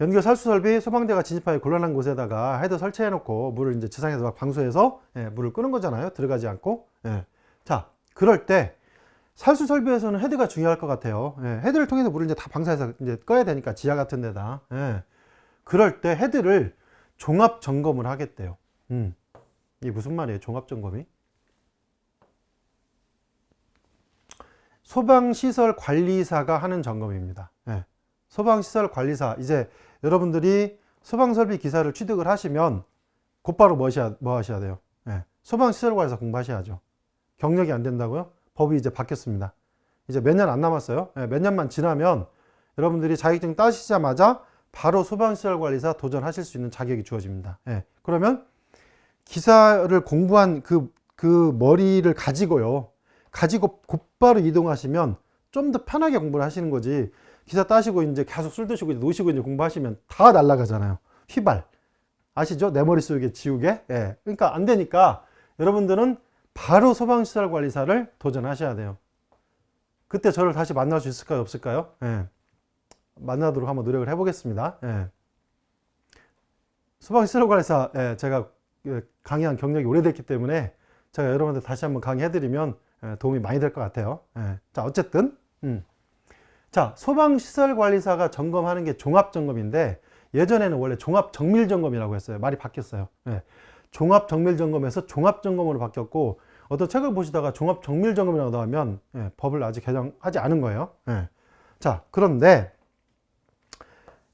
연결 살수 설비 소방대가 진입하기 곤란한 곳에다가 헤드 설치해 놓고 물을 이제 지상에서 막 방수해서 예, 물을 끄는 거잖아요. 들어가지 않고. 예. 자, 그럴 때 살수 설비에서는 헤드가 중요할 것 같아요. 예, 헤드를 통해서 물을 이제 다 방사해서 이제 꺼야 되니까 지하 같은 데다. 예. 그럴 때 헤드를 종합 점검을 하겠대요. 음. 이게 무슨 말이에요? 종합 점검이? 소방시설 관리사가 하는 점검입니다. 예. 소방시설 관리사 이제 여러분들이 소방설비 기사를 취득을 하시면 곧바로 뭐 하셔야, 뭐 하셔야 돼요? 예. 소방시설 관리사 공부하셔야죠. 경력이 안 된다고요? 법이 이제 바뀌었습니다. 이제 몇 년 안 남았어요. 예, 몇 년만 지나면 여러분들이 자격증 따시자마자 바로 소방시설 관리사 도전하실 수 있는 자격이 주어집니다. 예. 그러면 기사를 공부한 그, 그 머리를 가지고요. 가지고 곧바로 이동하시면 좀 더 편하게 공부를 하시는 거지. 기사 따시고 이제 계속 술 드시고 이제 노시고 이제 공부하시면 다 날아가잖아요. 휘발. 아시죠? 내 머릿속에 지우개? 예. 그러니까 안 되니까 여러분들은 바로 소방시설 관리사를 도전하셔야 돼요. 그때 저를 다시 만날 수 있을까요? 없을까요? 예. 만나도록 한번 노력을 해보겠습니다. 예. 소방시설 관리사, 예, 제가 예, 강의한 경력이 오래됐기 때문에 제가 여러분들 다시 한번 강의해드리면 예, 도움이 많이 될 것 같아요. 예. 자, 어쨌든, 음. 자, 소방시설 관리사가 점검하는 게 종합 점검인데 예전에는 원래 종합 정밀 점검이라고 했어요. 말이 바뀌었어요. 예. 종합 정밀 점검에서 종합 점검으로 바뀌었고 어떤 책을 보시다가 종합 정밀 점검이라고 나오면 예, 법을 아직 개정하지 않은 거예요. 예. 자, 그런데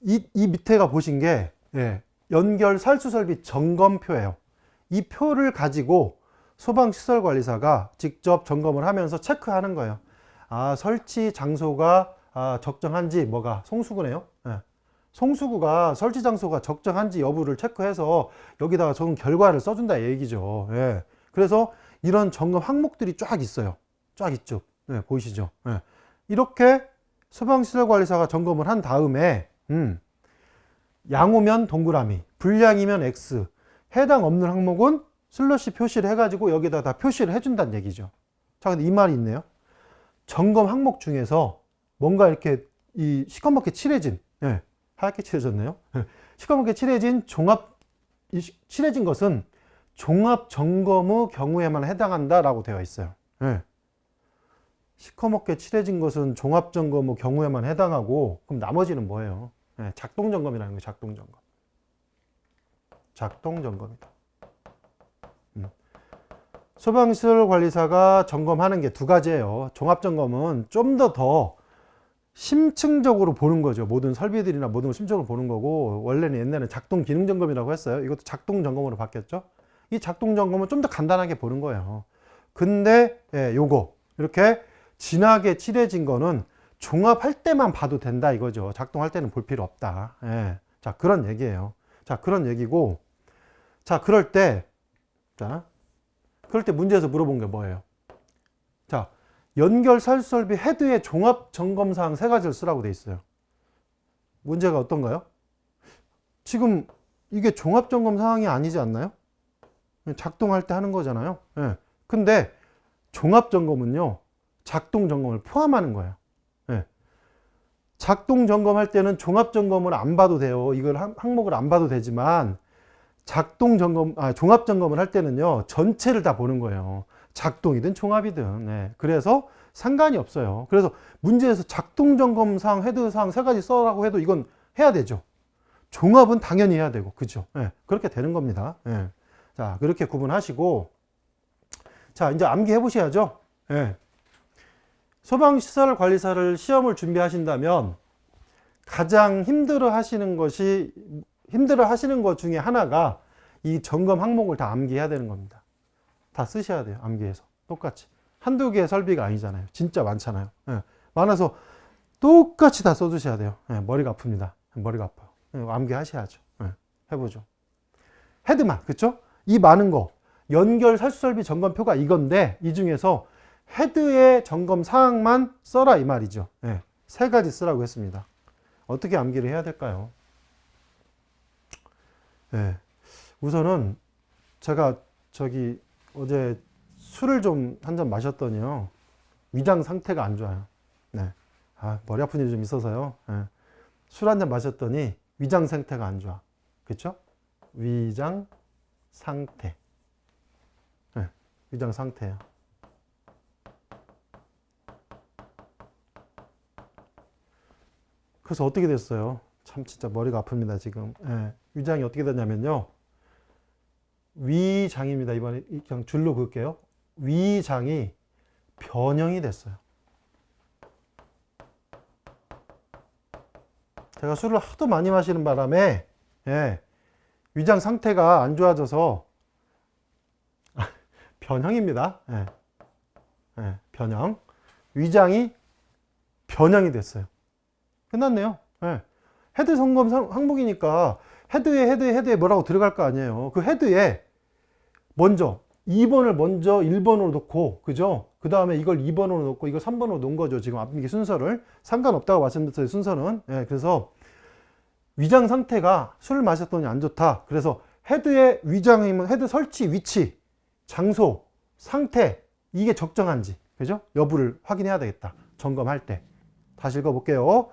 이, 이 밑에가 보신 게 예, 연결 살수설비 점검표예요. 이 표를 가지고 소방시설 관리사가 직접 점검을 하면서 체크하는 거예요. 아, 설치 장소가 아, 적정한지 뭐가 송수구네요. 예. 송수구가 설치 장소가 적정한지 여부를 체크해서 여기다가 적은 결과를 써준다 얘기죠. 예. 그래서 이런 점검 항목들이 쫙 있어요. 쫙 있죠. 예, 보이시죠? 예. 이렇게 소방시설 관리사가 점검을 한 다음에 음, 양호면 동그라미, 불량이면 X, 해당 없는 항목은 슬러시 표시를 해가지고 여기다 다 표시를 해준다는 얘기죠. 자, 근데 이 말이 있네요. 점검 항목 중에서 뭔가 이렇게 이 시커멓게 칠해진, 예, 하얗게 칠해졌네요. 예, 시커멓게 칠해진 종합, 이 시- 칠해진 것은 종합 점검 의 경우에만 해당한다라고 되어 있어요. 예. 시커멓게 칠해진 것은 종합 점검 의 경우에만 해당하고, 그럼 나머지는 뭐예요? 예, 작동 점검이라는 거예요, 작동 점검. 작동 점검이다. 음. 소방시설 관리사가 점검하는 게 두 가지예요. 종합 점검은 좀 더더 심층적으로 보는 거죠. 모든 설비들이나 모든 걸 심층적으로 보는 거고 원래는 옛날에 작동 기능 점검이라고 했어요. 이것도 작동 점검으로 바뀌었죠. 이 작동 점검은 좀 더 간단하게 보는 거예요. 근데 예, 요거 이렇게 진하게 칠해진 거는 종합할 때만 봐도 된다 이거죠. 작동할 때는 볼 필요 없다. 예. 자, 그런 얘기예요. 자, 그런 얘기고 자, 그럴 때 자, 그럴 때 문제에서 물어본 게 뭐예요? 자, 연결 살수설비 헤드의 종합 점검 사항 세 가지를 쓰라고 돼 있어요. 문제가 어떤가요? 지금 이게 종합 점검 사항이 아니지 않나요? 작동할 때 하는 거잖아요. 예. 근데 종합 점검은요. 작동 점검을 포함하는 거예요. 예. 작동 점검할 때는 종합 점검을 안 봐도 돼요. 이걸 항- 항목을 안 봐도 되지만 작동 점검, 아, 종합 점검을 할 때는요, 전체를 다 보는 거예요. 작동이든 종합이든. 네. 그래서 상관이 없어요. 그래서 문제에서 작동 점검 사항, 헤드 사항 세 가지 써라고 해도 이건 해야 되죠. 종합은 당연히 해야 되고, 그죠? 네. 그렇게 되는 겁니다. 네. 자, 그렇게 구분하시고, 자, 이제 암기해 보셔야죠. 네. 소방시설 관리사를 시험을 준비하신다면 가장 힘들어 하시는 것이 힘들어 하시는 것 중에 하나가 이 점검 항목을 다 암기해야 되는 겁니다. 다 쓰셔야 돼요. 암기해서. 똑같이. 한두 개의 설비가 아니잖아요. 진짜 많잖아요. 예, 많아서 똑같이 다 써주셔야 돼요. 예, 머리가 아픕니다. 머리가 아파요. 예, 암기하셔야죠. 예, 해보죠. 헤드만, 그쵸? 이 많은 거. 연결 살수설비 점검표가 이건데, 이 중에서 헤드의 점검 사항만 써라 이 말이죠. 예, 세 가지 쓰라고 했습니다. 어떻게 암기를 해야 될까요? 예. 우선은 제가 저기 어제 술을 좀 한 잔 마셨더니요. 위장 상태가 안 좋아요. 네. 아, 머리 아픈 일이 좀 있어서요. 예. 술한 잔 마셨더니 위장 상태가 안 좋아. 그렇죠? 위장 상태. 네, 위장 상태야. 그래서 어떻게 됐어요? 참 진짜 머리가 아픕니다 지금. 예, 위장이 어떻게 됐냐면요. 위장입니다. 이번에 그냥 줄로 그을게요. 위장이 변형이 됐어요. 제가 술을 하도 많이 마시는 바람에 예, 위장 상태가 안 좋아져서 변형입니다. 예, 예, 변형. 위장이 변형이 됐어요. 끝났네요. 예. 헤드 상- 항목이니까 헤드에 헤드에 헤드에 뭐라고 들어갈 거 아니에요. 그 헤드에 먼저 2번을 먼저 1번으로 놓고 그죠? 그 다음에 이걸 2번으로 놓고 이걸 3번으로 놓은 거죠. 지금 앞뒤 순서를 상관없다고 말씀드렸어요. 순서는 예, 그래서 위장 상태가 술을 마셨더니 안 좋다. 그래서 헤드의 위장이면 헤드 설치 위치, 장소, 상태 이게 적정한지 그죠? 여부를 확인해야 되겠다. 점검할 때 다시 읽어볼게요.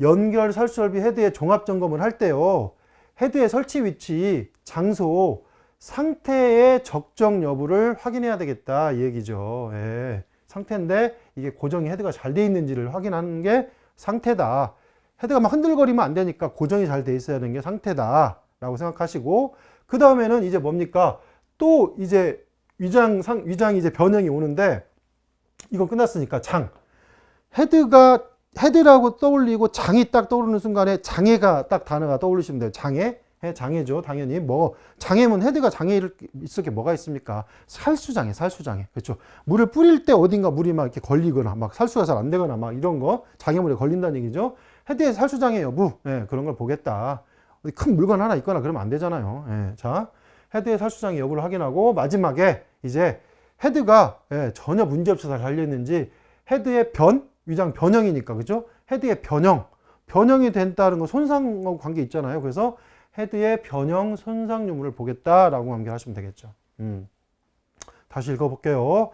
연결 설설비 헤드의 종합 점검을 할 때요. 헤드의 설치 위치, 장소, 상태의 적정 여부를 확인해야 되겠다 이 얘기죠. 예. 상태인데 이게 고정이 헤드가 잘 돼 있는지를 확인하는 게 상태다. 헤드가 막 흔들거리면 안 되니까 고정이 잘 돼 있어야 되는 게 상태다 라고 생각하시고 그 다음에는 이제 뭡니까? 또 이제 위장 상 위장이 이제 변형이 오는데 이건 끝났으니까 장 헤드가 헤드라고 떠올리고 장이 딱 떠오르는 순간에 장애가 딱 단어가 떠올리시면 돼요. 장애 해 장애죠. 당연히 뭐 장애면 헤드가 장애를 있을 게 뭐가 있습니까? 살수장애, 살수장애. 그렇죠. 물을 뿌릴 때 어딘가 물이 막 이렇게 걸리거나 막 살수가 잘 안 되거나 막 이런 거 장애물에 걸린다는 얘기죠. 헤드의 살수장애 여부 예, 그런 걸 보겠다. 큰 물건 하나 있거나 그러면 안 되잖아요. 예, 자 헤드의 살수장애 여부를 확인하고 마지막에 이제 헤드가 예, 전혀 문제 없이 잘 달려 있는지 헤드의 변 위장 변형이니까 그죠? 헤드의 변형 변형이 된다는 거 손상하고 관계 있잖아요. 그래서 헤드의 변형 손상 유무를 보겠다라고 연결하시면 되겠죠. 음. 다시 읽어볼게요.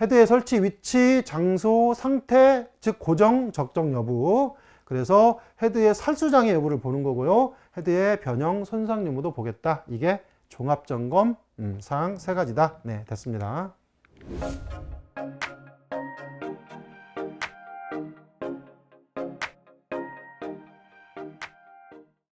헤드의 설치 위치, 장소, 상태, 즉 고정, 적정 여부. 그래서 헤드의 살수장애 여부를 보는 거고요. 헤드의 변형, 손상 유무도 보겠다. 이게 종합 점검 음, 사항 세 가지다. 네, 됐습니다.